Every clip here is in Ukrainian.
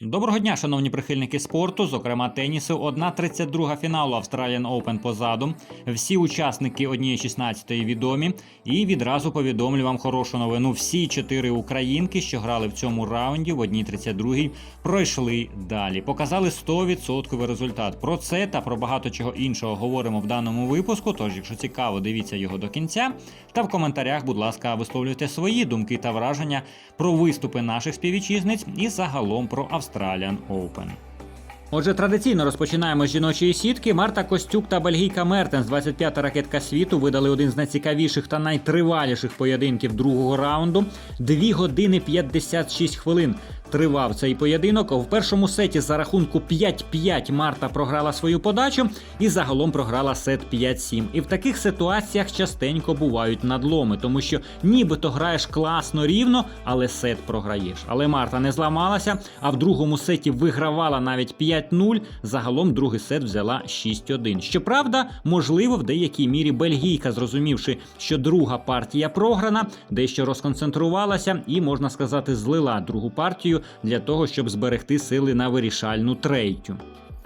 Доброго дня, шановні прихильники спорту, зокрема тенісу. 1.32 фіналу Australian Open позаду. Всі учасники 1.16 відомі. І відразу повідомлю вам хорошу новину. Всі чотири українки, що грали в цьому раунді в 1.32, пройшли далі. Показали 100% результат. Про це та про багато чого іншого говоримо в даному випуску. Тож, якщо цікаво, дивіться його до кінця. Та в коментарях, будь ласка, висловлюйте свої думки та враження про виступи наших співвітчизниць і загалом про Australian Open. Отже, традиційно розпочинаємо з жіночої сітки. Марта Костюк та бельгійка Мертенс, 25-та ракетка світу, видали один з найцікавіших та найтриваліших поєдинків другого раунду. 2 години 56 хвилин тривав цей поєдинок. В першому сеті за рахунку 5-5 Марта програла свою подачу і загалом програла сет 5-7. І в таких ситуаціях частенько бувають надломи, тому що нібито граєш класно рівно, але сет програєш. Але Марта не зламалася, а в другому сеті вигравала навіть 5-0. Загалом другий сет взяла 6-1. Щоправда, можливо, в деякій мірі бельгійка, зрозумівши, що друга партія програна, дещо розконцентрувалася і, можна сказати, злила другу партію для того, щоб зберегти сили на вирішальну третю.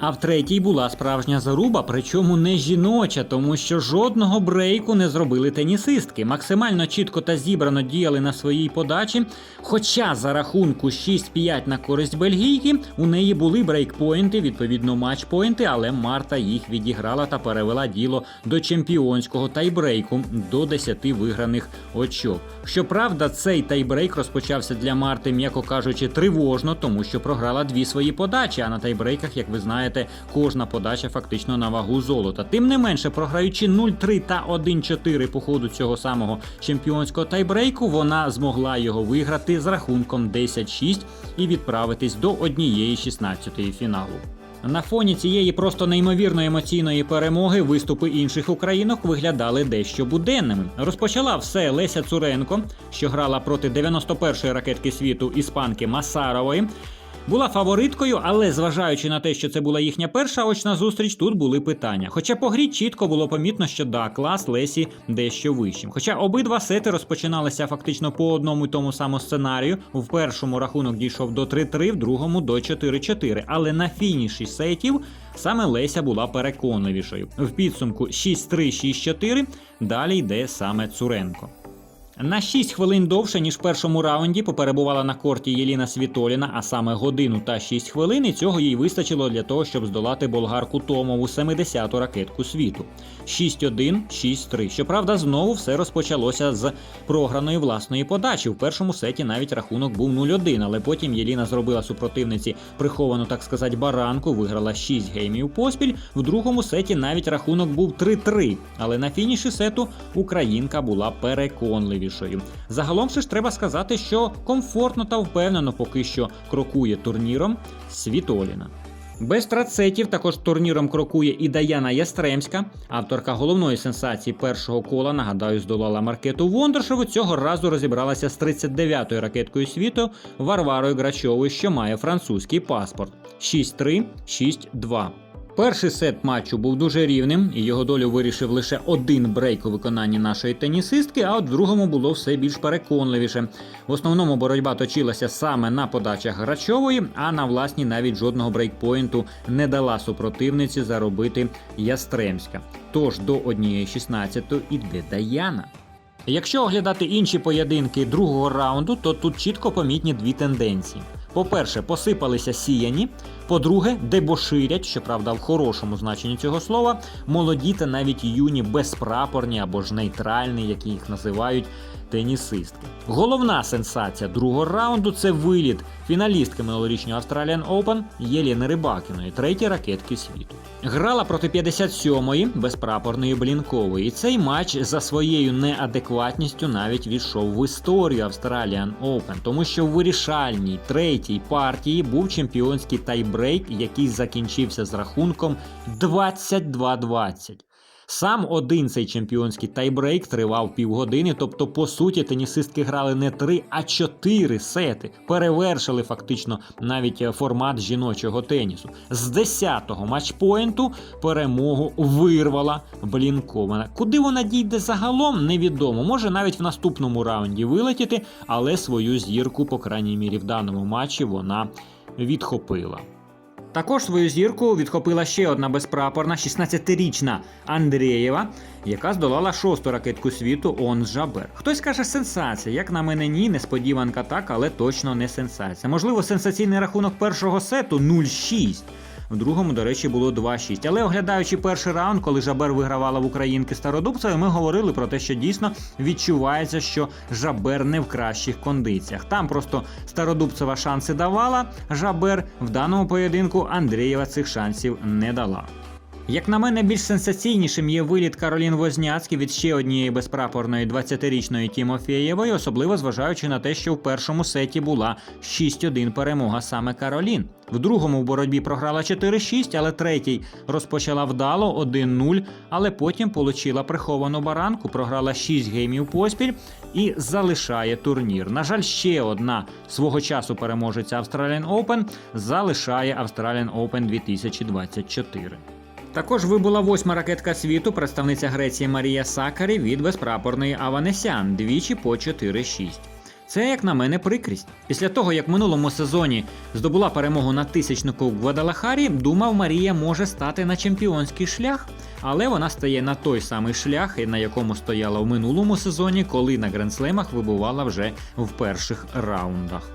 А в третій була справжня заруба, причому не жіноча, тому що жодного брейку не зробили тенісистки. Максимально чітко та зібрано діяли на своїй подачі. Хоча за рахунку 6-5 на користь бельгійки у неї були брейкпоінти, відповідно матчпоінти, але Марта їх відіграла та перевела діло до чемпіонського тайбрейку до 10 виграних очок. Щоправда, цей тайбрейк розпочався для Марти, м'яко кажучи, тривожно, тому що програла дві свої подачі. А на тайбрейках, як ви знаєте, кожна подача фактично на вагу золота. Тим не менше, програючи 0-3 та 1-4 по ходу цього самого чемпіонського тайбрейку, вона змогла його виграти з рахунком 10-6 і відправитись до однієї 16-ї фіналу. На фоні цієї просто неймовірно емоційної перемоги виступи інших українок виглядали дещо буденними. Розпочала все Леся Цуренко, що грала проти 91-ї ракетки світу іспанки Масарової. Була фавориткою, але зважаючи на те, що це була їхня перша очна зустріч, тут були питання. Хоча по грі чітко було помітно, що да, клас Лесі дещо вищим. Хоча обидва сети розпочиналися фактично по одному й тому самому сценарію. В першому рахунок дійшов до 3-3, в другому до 4-4. Але на фініші сетів саме Леся була переконливішою. В підсумку 6-3-6-4. Далі йде саме Цуренко. На 6 хвилин довше, ніж в першому раунді, поперебувала на корті Єліна Світоліна, а саме годину та 6 хвилин, і цього їй вистачило для того, щоб здолати болгарку Томову 70-ту ракетку світу. 6-1, 6-3. Щоправда, знову все розпочалося з програної власної подачі. В першому сеті навіть рахунок був 0-1, але потім Єліна зробила супротивниці приховану, так сказати, баранку, виграла 6 геймів поспіль. В другому сеті навіть рахунок був 3-3. Але на фініші сету українка була переконливішою. Загалом же ж треба сказати, що комфортно та впевнено поки що крокує турніром Світоліна. Без трацетів також турніром крокує і Даяна Ястремська, авторка головної сенсації першого кола. Нагадаю, здолала Маркету Вондершеву. Цього разу розібралася з 39-ю ракеткою світу Варварою Грачовою, що має французький паспорт. 6-3, 6-2. Перший сет матчу був дуже рівним, і його долю вирішив лише один брейк у виконанні нашої тенісистки, а от в другому було все більш переконливіше. В основному боротьба точилася саме на подачах Грачової, а на власній навіть жодного брейкпоінту не дала супротивниці заробити Ястремська. Тож до 1.16 іде Даяна. Якщо оглядати інші поєдинки другого раунду, то тут чітко помітні дві тенденції. По-перше, посипалися сіяні. По-друге, дебоширять, щоправда, в хорошому значенні цього слова, молоді та навіть юні безпрапорні або ж нейтральні, як їх називають тенісистки. Головна сенсація другого раунду це виліт фіналістки минулорічнього Australian Open Єліни Рибакіної, третьої ракетки світу. Грала проти 57-ї безпрапорної Блінкової. І цей матч за своєю неадекватністю навіть війшов в історію Australian Open, тому що в вирішальній третій партії був чемпіонський тайбрейк, який закінчився з рахунком 22-20. Сам один цей чемпіонський тайбрейк тривав півгодини, тобто, по суті, тенісистки грали не три, а чотири сети. Перевершили фактично навіть е, формат жіночого тенісу. З 10-го матчпоінту перемогу вирвала Блінкована. Куди вона дійде загалом, невідомо. Може навіть в наступному раунді вилетіти, але свою зірку, по крайній мірі, в даному матчі вона відхопила. Також свою зірку відхопила ще одна безпрапорна 16-річна Андрієва, яка здолала шосту ракетку світу Он Жабер. Хтось каже сенсація. Як на мене, ні, несподіванка так, але точно не сенсація. Можливо, сенсаційний рахунок першого сету 0-6. В другому, до речі, було 2-6. Але оглядаючи перший раунд, коли Жабер вигравала в українки Стародубцеві, ми говорили про те, що дійсно відчувається, що Жабер не в кращих кондиціях. Там просто Стародубцева шанси давала. Жабер в даному поєдинку Андрієва цих шансів не дала. Як на мене, більш сенсаційнішим є виліт Каролін Возняцькі від ще однієї безпрапорної 20-річної Тімофєєвої, особливо зважаючи на те, що в першому сеті була 6-1 перемога саме Каролін. В другому в боротьбі програла 4-6, але третій розпочала вдало 1-0, але потім получила приховану баранку, програла 6 геймів поспіль і залишає турнір. На жаль, ще одна свого часу переможеця Australian Open залишає Australian Open 2024. Також вибула восьма ракетка світу, представниця Греції Марія Сакарі від безпрапорної Аванесян двічі по 4-6. Це, як на мене, прикрість. Після того, як в минулому сезоні здобула перемогу на тисячнику в Гвадалахарі, думав, Марія може стати на чемпіонський шлях, але вона стає на той самий шлях, на якому стояла в минулому сезоні, коли на гренслемах вибувала вже в перших раундах.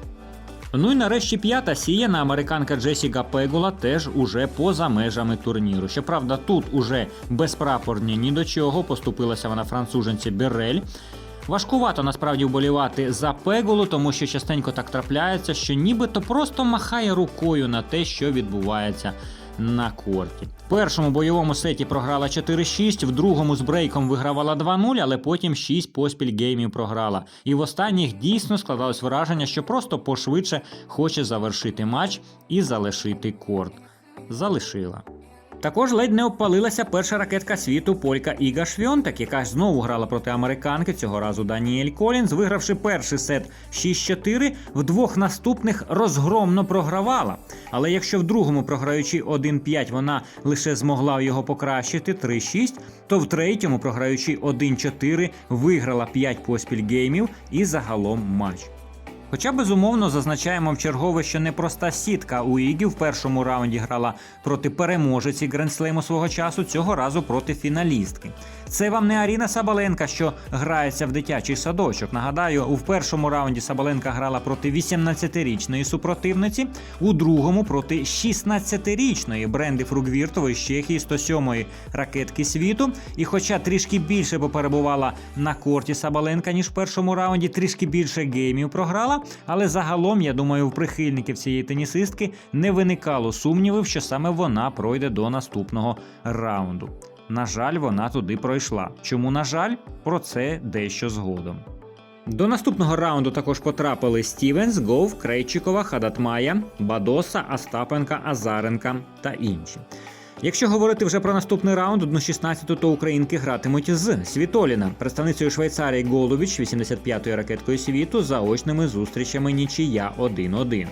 Ну і нарешті п'ята сіяна американка Джесіка Пегула теж уже поза межами турніру. Щоправда, тут уже безпрапорні ні до чого. Поступилася вона француженці Берель. Важкувато насправді вболівати за Пегулу, тому що частенько так трапляється, що нібито просто махає рукою на те, що відбувається на корті. В першому бойовому сеті програла 4-6, в другому з брейком вигравала 2-0, але потім 6 поспіль геймів програла. І в останніх дійсно складалось враження, що просто пошвидше хоче завершити матч і залишити корт. Залишила. Також ледь не обпалилася перша ракетка світу полька Іга Швьонтек, яка знову грала проти американки цього разу Даніель Колінз, вигравши перший сет 6-4, в двох наступних розгромно програвала. Але якщо в другому, програючи 1-5, вона лише змогла його покращити 3-6, то в третьому, програючи 1-4, виграла 5 поспіль геймів і загалом матч. Хоча безумовно зазначаємо в чергове, що непроста сітка у Ігі в першому раунді грала проти переможиці Гренслейму свого часу, цього разу проти фіналістки. Це вам не Аріна Сабаленка, що грається в дитячий садочок. Нагадаю, у першому раунді Сабаленка грала проти 18-річної супротивниці, у другому проти 16-річної Бренди Фругвіртової з Чехії 107-ї ракетки світу. І хоча трішки більше поперебувала на корті Сабаленка, ніж в першому раунді, трішки більше геймів програла. Але загалом, я думаю, в прихильників цієї тенісистки не виникало сумнівів, що саме вона пройде до наступного раунду. На жаль, вона туди пройшла. Чому, на жаль, про це дещо згодом. До наступного раунду також потрапили Стівенс, Гов, Крейчикова, Хадатмая, Бадоса, Остапенка, Азаренка та інші. Якщо говорити вже про наступний раунд, одну 16 то українки гратимуть з Світоліна, представницею Швейцарії Голубіч, 85-ї ракеткою світу, заочними зустрічами нічия 1-1.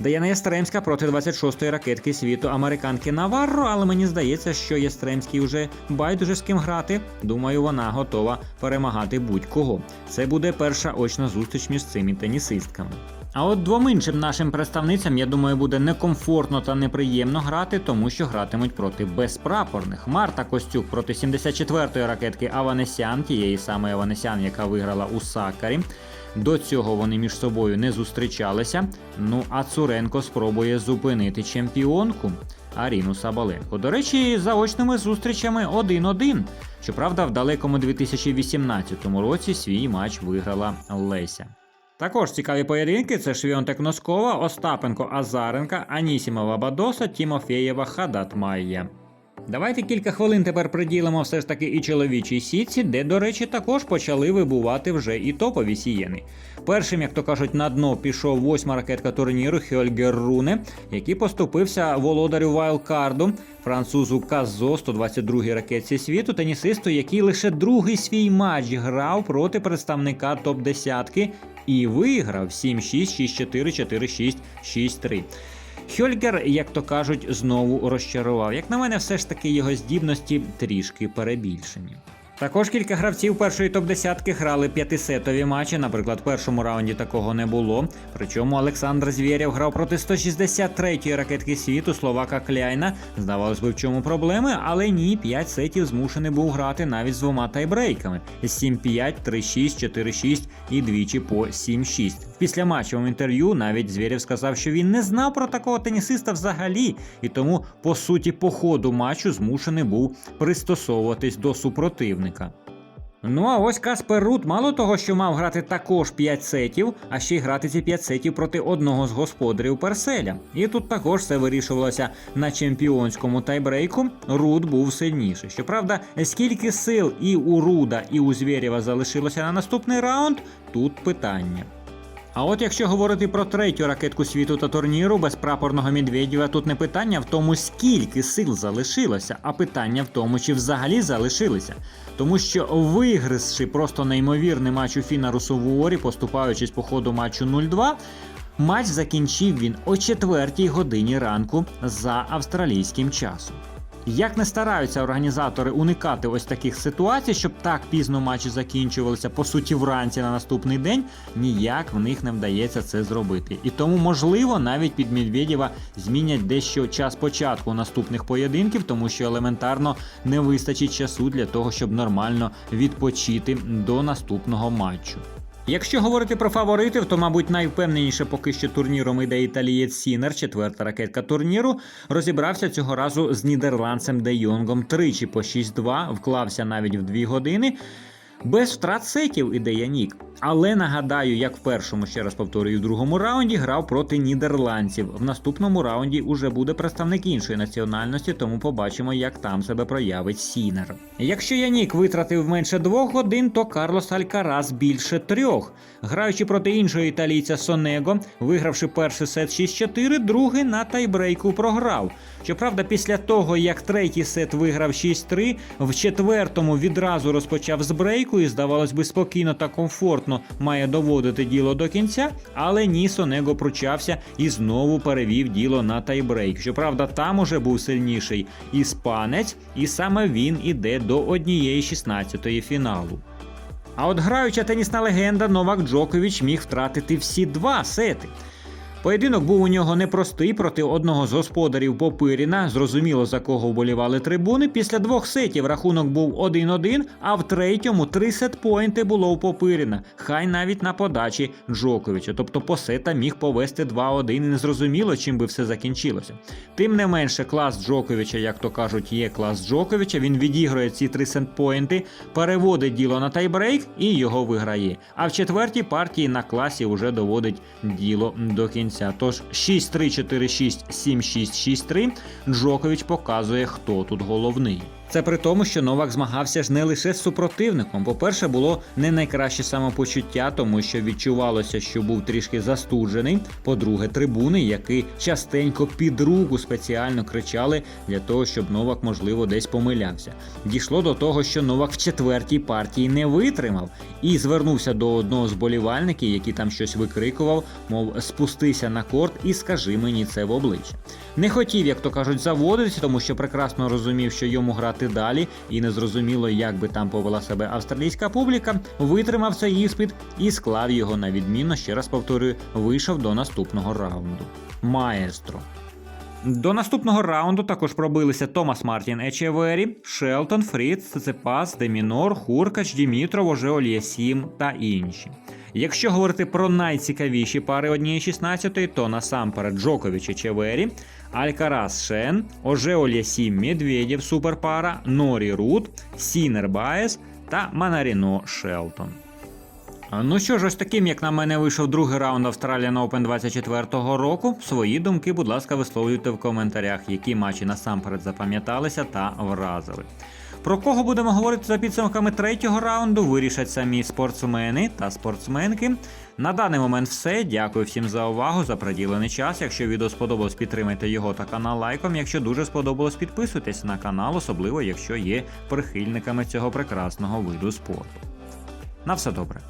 Даяна Ястремська проти 26-ї ракетки світу американки Наварро, але мені здається, що Ястремський вже байдуже з ким грати. Думаю, вона готова перемагати будь-кого. Це буде перша очна зустріч між цими тенісистками. А от двом іншим нашим представницям, я думаю, буде некомфортно та неприємно грати, тому що гратимуть проти безпрапорних. Марта Костюк проти 74-ї ракетки Аванесян, тієї самої Аванесян, яка виграла у Сакарі. До цього вони між собою не зустрічалися. Ну а Цуренко спробує зупинити чемпіонку Аріну Сабаленко. До речі, заочними зустрічами 1-1. Щоправда, в далекому 2018 році свій матч виграла Леся. Також цікаві поєдинки це Швіонтек Носкова, Остапенко Азаренка, Анісімова Бадоса, Тімофєєва Хадатмайя. Давайте кілька хвилин тепер приділимо все ж таки і чоловічій сітці, де, до речі, також почали вибувати вже і топові сієни. Першим, як то кажуть, на дно пішов восьма ракетка турніру Хьольгер Руне, який поступився володарю Вайлкарду, французу Казо, 122-й ракетці світу, тенісисту, який лише другий свій матч грав проти представника топ-10 і виграв 7-6, 6-4, 4-6, 6-3. Хьольгер, як то кажуть, знову розчарував. Як на мене, все ж таки його здібності трішки перебільшені. Також кілька гравців першої топ-10 грали п'ятисетові матчі. Наприклад, в першому раунді такого не було. Причому Олександр Звєрєв грав проти 163-ї ракетки світу Словака Кляйна. Здавалось би, в чому проблеми, але ні, 5 сетів змушений був грати навіть з двома тайбрейками: 7-5, 3-6, 4-6 і двічі по 7-6. В післяматчевому інтерв'ю навіть Звєрєв сказав, що він не знав про такого тенісиста взагалі, і тому, по суті, по ходу матчу змушений був пристосовуватись до супротивника. Ну а ось Каспер Рут мало того, що мав грати також 5 сетів, а ще й грати ці 5 сетів проти одного з господарів Перселя. І тут також все вирішувалося на чемпіонському тайбрейку. Рут був сильніший. Щоправда, скільки сил і у Руда, і у Звєрєва залишилося на наступний раунд, тут питання. А от якщо говорити про третю ракетку світу та турніру без прапорного Медведєва, тут не питання в тому, скільки сил залишилося, а питання в тому, чи взагалі залишилися. Тому що вигризши просто неймовірний матч у Фіна Русоворі, поступаючись по ходу матчу 0-2, матч закінчив він о 4 годині ранку за австралійським часом. Як не стараються організатори уникати ось таких ситуацій, щоб так пізно матчі закінчувалися по суті вранці на наступний день, ніяк в них не вдається це зробити. І тому, можливо, навіть під Медведєва змінять дещо час початку наступних поєдинків, тому що елементарно не вистачить часу для того, щоб нормально відпочити до наступного матчу. Якщо говорити про фаворитів, то, мабуть, найвпевненіше поки що турніром іде італієць Сінер, четверта ракетка турніру, розібрався цього разу з нідерландцем Де Йонгом тричі по 6-2, вклався навіть в 2 години. Без втрат сетів іде Янік. Але нагадаю, як в першому, ще раз повторюю, в другому раунді грав проти нідерландців. В наступному раунді уже буде представник іншої національності, тому побачимо, як там себе проявить Сінер. Якщо Янік витратив менше двох годин, то Карлос Алькарас більше трьох. Граючи проти іншого італійця Сонего, вигравши перший сет 6-4, другий на тайбрейку програв. Щоправда, після того, як третій сет виграв 6-3, в четвертому відразу розпочав з брейку і, здавалось би, спокійно та комфортно має доводити діло до кінця, але Нісо не пручався і знову перевів діло на тайбрейк. Щоправда, там уже був сильніший іспанець, і саме він іде до однієї 16-ї фіналу. А от граюча тенісна легенда Новак Джокович міг втратити всі два сети. Поєдинок був у нього непростий проти одного з господарів Попиріна. Зрозуміло, за кого вболівали трибуни. Після двох сетів рахунок був 1-1, а в третьому три сетпойнти було у Попиріна. Хай навіть на подачі Джоковича. Тобто по сета міг повести 2-1 і незрозуміло, чим би все закінчилося. Тим не менше, клас Джоковича, як то кажуть, є клас Джоковича. Він відігрує ці три сетпойнти, переводить діло на тайбрейк і його виграє. А в четвертій партії на класі вже доводить діло до кінця. Тож 6-3-4-6, 7-6-6-3 Джокович показує, хто тут головний. Це при тому, що Новак змагався ж не лише з супротивником. По-перше, було не найкраще самопочуття, тому що відчувалося, що був трішки застуджений. По-друге, трибуни, які частенько під руку спеціально кричали для того, щоб Новак, можливо, десь помилявся. Дійшло до того, що Новак в четвертій партії не витримав і звернувся до одного з болівальників, який там щось викрикував, мов спустися на корт і скажи мені це в обличчя. Не хотів, як то кажуть, заводитися, тому що прекрасно розумів, що йому грати далі, і не зрозуміло, як би там повела себе австралійська публіка. Витримав цей іспит і склав його на відмінно. Ще раз повторюю, вийшов до наступного раунду. Маестро. До наступного раунду також пробилися Томас Мартін Ечевері, Шелтон, Фріц, Цицепас, Демінор, Хуркач, Дімітров, Ожеолія Сім та інші. Якщо говорити про найцікавіші пари однієї 16 то насамперед Джокович Ечевері, Алькарас Шен, Ожеолія Сім Медведєв суперпара, Норі Рут, Сінер Баєс та Манаріно Шелтон. Ну що ж, ось таким, як на мене, вийшов другий раунд Australian Open 24-го року. Свої думки, будь ласка, висловлюйте в коментарях, які матчі насамперед запам'яталися та вразили. Про кого будемо говорити за підсумками третього раунду, вирішать самі спортсмени та спортсменки. На даний момент все. Дякую всім за увагу, за приділений час. Якщо відео сподобалось, підтримайте його та канал лайком. Якщо дуже сподобалось, підписуйтесь на канал, особливо якщо є прихильниками цього прекрасного виду спорту. На все добре.